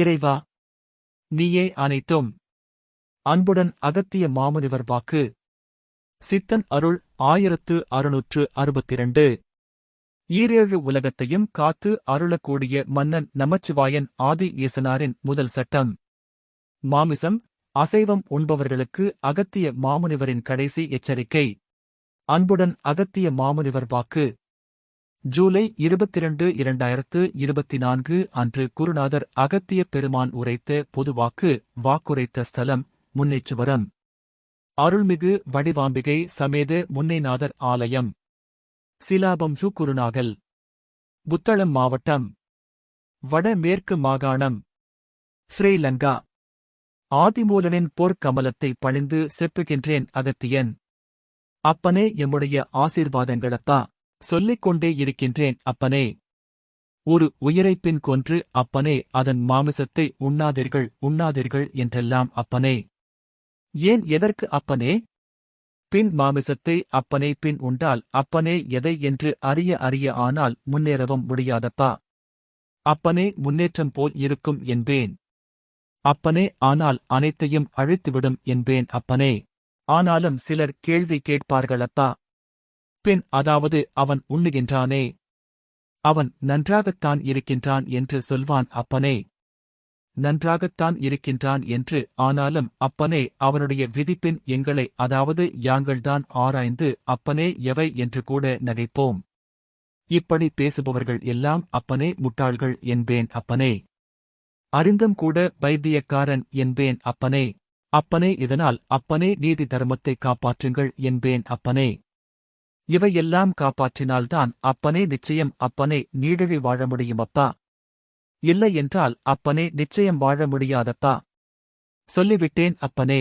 இறைவா நீயே அனைத்தும். அன்புடன் அகத்திய மாமுனிவர் வாக்கு. சித்தன் அருள் ஆயிரத்து அறுநூற்று அறுபத்திரண்டு. ஈரேழு உலகத்தையும் காத்து அருளக்கூடிய மன்னன் நமச்சிவாயன் ஆதி ஈசனாரின் முதல் சட்டம். மாமிசம் அசைவம் உண்பவர்களுக்கு அகத்திய மாமுனிவரின் கடைசி எச்சரிக்கை. அன்புடன் அகத்திய மாமுனிவர் வாக்கு. ஜூலை இருபத்திரண்டு இரண்டாயிரத்து இருபத்தி நான்கு அன்று குருநாதர் அகத்திய பெருமான் உரைத்த பொதுவாக்கு வாக்குரைத்த ஸ்தலம் முன்னேச்சுவரம். அருள்மிகு வடிவாம்பிகை சமேத முன்னைநாதர் ஆலயம். சிலாபம்சு குருநாகல். புத்தளம் மாவட்டம். வடமேற்கு மாகாணம். ஸ்ரீலங்கா. ஆதிமூலனின் போர்க்கமலத்தை பணிந்து செப்புகின்றேன் அகத்தியன். அப்பனே எம்முடைய ஆசீர்வாதங்களப்பா. சொல்லிக் கொண்டே இருக்கின்றேன் அப்பனே. ஒரு உயிரைப்பின் கொன்று அப்பனே அதன் மாமிசத்தை உண்ணாதீர்கள் உண்ணாதீர்கள் என்றெல்லாம் அப்பனே. ஏன் எதற்கு அப்பனே? பின் மாமிசத்தை அப்பனே பின் உண்டால் அப்பனே எதை என்று அறிய அறிய ஆனால் முன்னேறவும் முடியாதப்பா. அப்பனே முன்னேற்றம் போல் இருக்கும் என்பேன். அப்பனே ஆனால் அனைத்தையும் அழித்துவிடும் என்பேன் அப்பனே. ஆனாலும் சிலர் கேள்வி கேட்பார்களப்பா. பின் அதாவது அவன் உண்ணுகின்றானே. அவன் நன்றாகத்தான் இருக்கின்றான் என்று சொல்வான் அப்பனே. நன்றாகத்தான் இருக்கின்றான் என்று ஆனாலும் அப்பனே அவனுடைய விதிப்பின் எங்களை அதாவது யாங்கள்தான் ஆராய்ந்து அப்பனே எவை என்று கூட நகைப்போம். இப்படி பேசுபவர்கள் எல்லாம் அப்பனே முட்டாள்கள் என்பேன் அப்பனே. அறிந்தும் கூட வைத்தியக்காரன் என்பேன் அப்பனே. அப்பனே இதனால் அப்பனே நீதி தர்மத்தை காப்பாற்றுங்கள் என்பேன் அப்பனே. இவையெல்லாம் காப்பாற்றினால்தான் அப்பனே நிச்சயம் அப்பனே நீடழி வாழ முடியும் அப்பா இல்லை என்றால் அப்பனே நிச்சயம் வாழ முடியாதப்பா. சொல்லிவிட்டேன் அப்பனே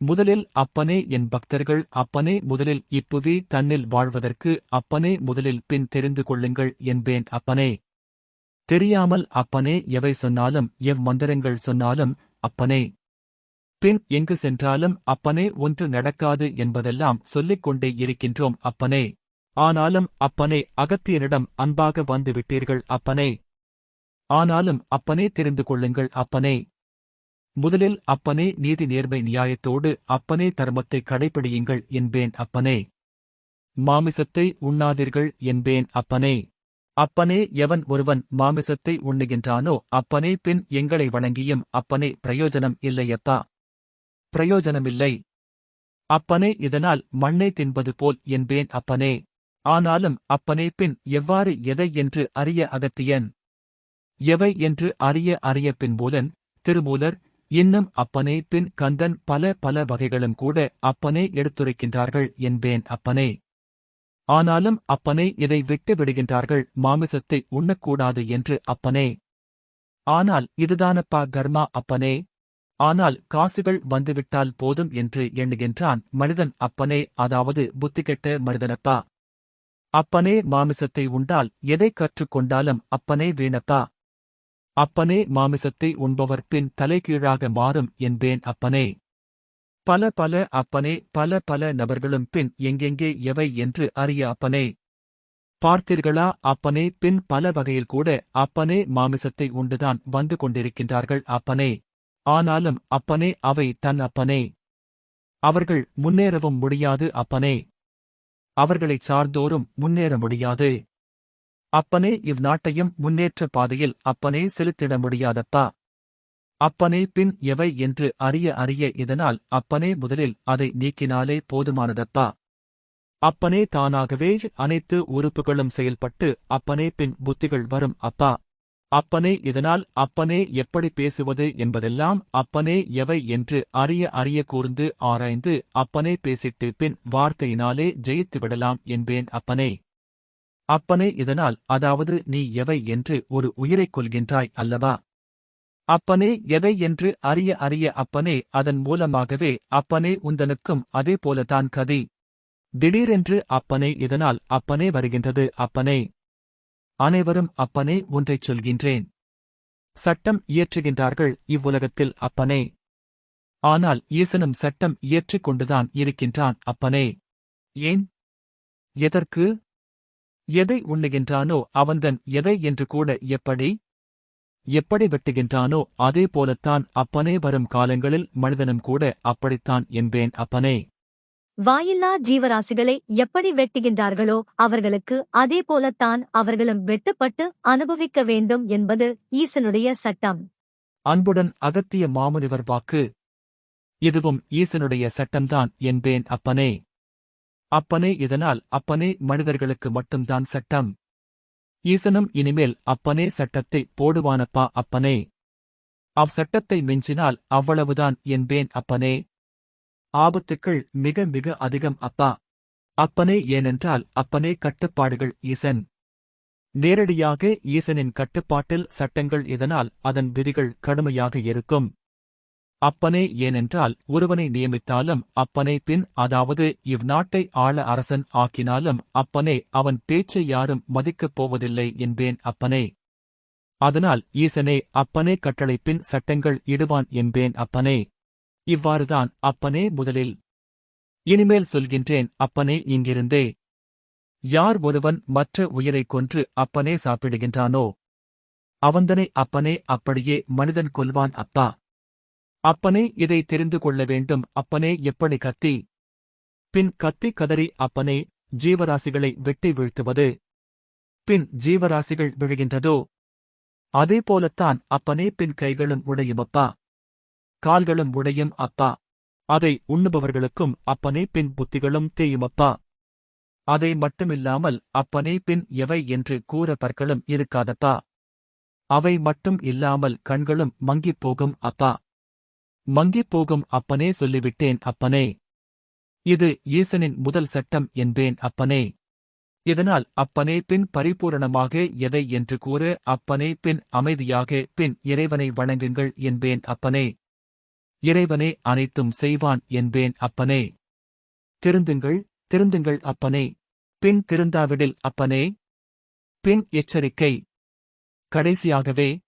முதலில் அப்பனே என் பக்தர்கள் அப்பனே முதலில் இப்புவி தன்னில் வாழ்வதற்கு அப்பனே முதலில் பின் தெரிந்து கொள்ளுங்கள் என்பேன் அப்பனே. தெரியாமல் அப்பனே எவை சொன்னாலும் எவ் மந்திரங்கள் சொன்னாலும் அப்பனே பின் எங்கு சென்றாலும் அப்பனே ஒன்று நடக்காது என்பதெல்லாம் சொல்லிக் கொண்டே இருக்கின்றோம் அப்பனே. ஆனாலும் அப்பனே அகத்தியனிடம் அன்பாக வந்து விட்டீர்கள் அப்பனே. ஆனாலும் அப்பனே தெரிந்து கொள்ளுங்கள் அப்பனே. முதலில் அப்பனே நீதி நேர்மை நியாயத்தோடு அப்பனே தர்மத்தை கடைபிடியுங்கள் என்பேன் அப்பனே. மாமிசத்தை உண்ணாதீர்கள் என்பேன் அப்பனே. அப்பனே எவன் ஒருவன் மாமிசத்தை உண்ணுகின்றானோ அப்பனே பின் எங்களை வணங்கியும் அப்பனே பிரயோஜனம் இல்லையப்பா. பிரயோஜனமில்லை. அப்பனே இதனால் மண்ணை தின்பது போல் என்பேன் அப்பனே. ஆனாலும் அப்பனே பின் எவ்வாறு எதை என்று அறிய அகத்தியன்? எவை என்று அறிய அறிய பின்போலன் திருமூலர் இன்னும் அப்பனே பின் கந்தன் பல பல வகைகளும் கூட அப்பனே எடுத்துரைக்கின்றார்கள் என்பேன் அப்பனே. ஆனாலும் அப்பனே இதை விட்டு விடுகின்றார்கள் மாமிசத்தை உண்ணக்கூடாது என்று அப்பனே. ஆனால் இதுதானப்பா கர்மா அப்பனே? ஆனால் காசுகள் வந்துவிட்டால் போதும் என்று எண்ணுகின்றான் மனிதன். அப்பனே அதாவது புத்திகெட்ட மனிதனப்பா அப்பனே மாமிசத்தை உண்டால் எதை கற்றுக்கொண்டாலும் அப்பனே வீணப்பா அப்பனே மாமிசத்தை உண்பவர் பின் தலைகீழாக மாறும் என்பேன் அப்பனே. பல பல அப்பனே பல பல நபர்களும் பின் எங்கெங்கே எவை என்று அறிய அப்பனே. பார்த்தீர்களா? அப்பனே பின் பல வகையில் கூட அப்பனே மாமிசத்தை உண்டுதான் வந்து கொண்டிருக்கின்றார்கள் அப்பனே. ஆனாலும் அப்பனே அவை தன் அப்பனே. அவர்கள் முன்னேறவும் முடியாது அப்பனே. அவர்களைச் சார்ந்தோரும் முன்னேற முடியாது. அப்பனே இவ்நாட்டையும் முன்னேற்ற பாதையில் அப்பனே செலுத்திட முடியாதப்பா. அப்பனே பின் எவை என்று அறிய அறிய இதனால் அப்பனே முதலில் அதை நீக்கினாலே போதுமானதப்பா. அப்பனே தானாகவே அனைத்து உறுப்புகளும் செயல்பட்டு அப்பனே பின் புத்திகள் வரும் அப்பா. அப்பனே இதனால் அப்பனே எப்படி பேசுவது என்பதெல்லாம் அப்பனே எவை என்று அறிய அறிய கூர்ந்து ஆராய்ந்து அப்பனே பேசிட்டு பின் வார்த்தையினாலே ஜெயித்து விடலாம் என்பேன் அப்பனே. அப்பனே இதனால் அதாவது நீ எவை என்று ஒரு உயிரைக் கொள்கின்றாய் அல்லவா? அப்பனே எதை என்று அறிய அறிய அப்பனே அதன் மூலமாகவே அப்பனே உந்தனுக்கும் அதே போலதான் கதி. திடீரென்று அப்பனே இதனால் அப்பனே வருகின்றது அப்பனே. அனைவரும் அப்பனே ஒன்றைச் சொல்கின்றேன். சட்டம் இயற்றுகின்றார்கள் இவ்வுலகத்தில் அப்பனே. ஆனால் ஈசனும் சட்டம் இயற்றிக் கொண்டுதான் இருக்கின்றான் அப்பனே. ஏன்? எதற்கு? எதை உண்ணுகின்றானோ அவன்தன் எதை என்று கூட எப்படி? எப்படி வெட்டுகின்றானோ அதே போலத்தான் அப்பனே வரும் காலங்களில் மனிதனும் கூட அப்படித்தான் என்பேன் அப்பனே. வாயில்லா ஜீவராசிகளை எப்படி வெட்டுகின்றார்களோ அவர்களுக்கு அதே போலத்தான் அவர்களும் வெட்டுப்பட்டு அனுபவிக்க வேண்டும் என்பது ஈசனுடைய சட்டம். அன்புடன் அகத்திய மாமுனிவர் வாக்கு. இதுவும் ஈசனுடைய சட்டம்தான் என்பேன் அப்பனே. அப்பனே இதனால் அப்பனே மனிதர்களுக்கு மட்டும்தான் சட்டம். ஈசனும் இனிமேல் அப்பனே சட்டத்தை போடுவானப்பா அப்பனே. அவ் சட்டத்தை மிஞ்சினால் அவ்வளவுதான் என்பேன் அப்பனே. ஆபத்துக்கள் மிக மிக அதிகம் அப்பா. அப்பனே ஏனென்றால் அப்பனே கட்டுப்பாடுகள் ஈசன். நேரடியாக ஈசனின் கட்டுப்பாட்டில் சட்டங்கள் இதனால் அதன் விதிகள் கடுமையாக இருக்கும். அப்பனே ஏனென்றால் ஒருவனை நியமித்தாலும் அப்பனே பின் அதாவது இவ்நாட்டை ஆள அரசன் ஆக்கினாலும் அப்பனே அவன் பேச்சை யாரும் மதிக்கப் போவதில்லை என்பேன் அப்பனே. அதனால் ஈசனே அப்பனே கட்டளைப்பின் சட்டங்கள் இடுவான் என்பேன் அப்பனே. இவ்வாறுதான் அப்பனே முதலில். இனிமேல் சொல்கின்றேன் அப்பனே இங்கிருந்தே. யார் ஒருவன் மற்ற உயிரைக் கொன்று அப்பனே சாப்பிடுகின்றானோ? அவந்தனை அப்பனே அப்படியே மனிதன் கொல்வான் அப்பா. அப்பனே இதை தெரிந்து கொள்ள வேண்டும் அப்பனே எப்படி கத்தி? பின் கத்தி கதறி அப்பனே ஜீவராசிகளை வெட்டி வீழ்த்துவது? பின் ஜீவராசிகள் விழுகின்றதோ? அதே போலத்தான் அப்பனே பின் கைகளும் உடையுமப்பா கால்களும் உடையும் அப்பா. அதை உண்ணுபவர்களுக்கும் அப்பனே பின் புத்திகளும் தேயுமப்பா. அதை மட்டுமில்லாமல் அப்பனே பின் எவை என்று கூற பற்களும் இருக்காதப்பா. அவை மட்டும் இல்லாமல் கண்களும் மங்கிப் போகும் அப்பா. மங்கிப் போகும் அப்பனே சொல்லிவிட்டேன் அப்பனே. இது ஈசனின் முதல் சட்டம் என்பேன் அப்பனே. இதனால் அப்பனே பின் பரிபூரணமாக எதை என்று கூற அப்பனே பின் அமைதியாக பின் இறைவனை வணங்குங்கள் என்பேன் அப்பனே. இறைவனே அனைத்தும் செய்வான் என்பேன் அப்பனே. திருந்துங்கள் திருந்துங்கள் அப்பனே. பின் திருந்தாவிடில் அப்பனே. பின் எச்சரிக்கை. கடைசியாகவே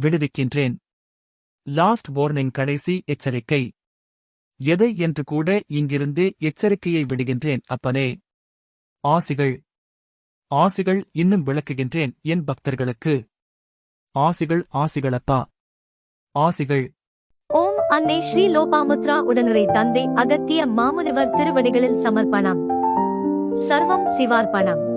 விடுவிக்கின்றேன். லாஸ்ட் வார்னிங் கடைசி எச்சரிக்கை. எதை என்று கூட இங்கிருந்தே எச்சரிக்கையை விடுகின்றேன் அப்பனே. ஆசிகள். ஆசிகள் இன்னும் விளக்குகின்றேன் என் பக்தர்களுக்கு. ஆசிகள் ஆசிகளப்பா. ஆசிகள். அன்னை ஸ்ரீ லோபாமுத்ரா உடனரை தந்தை அகத்திய மாமுனிவர் திருவடிகளில் சமர்ப்பணம். சர்வம் சிவார்ப்பணம்.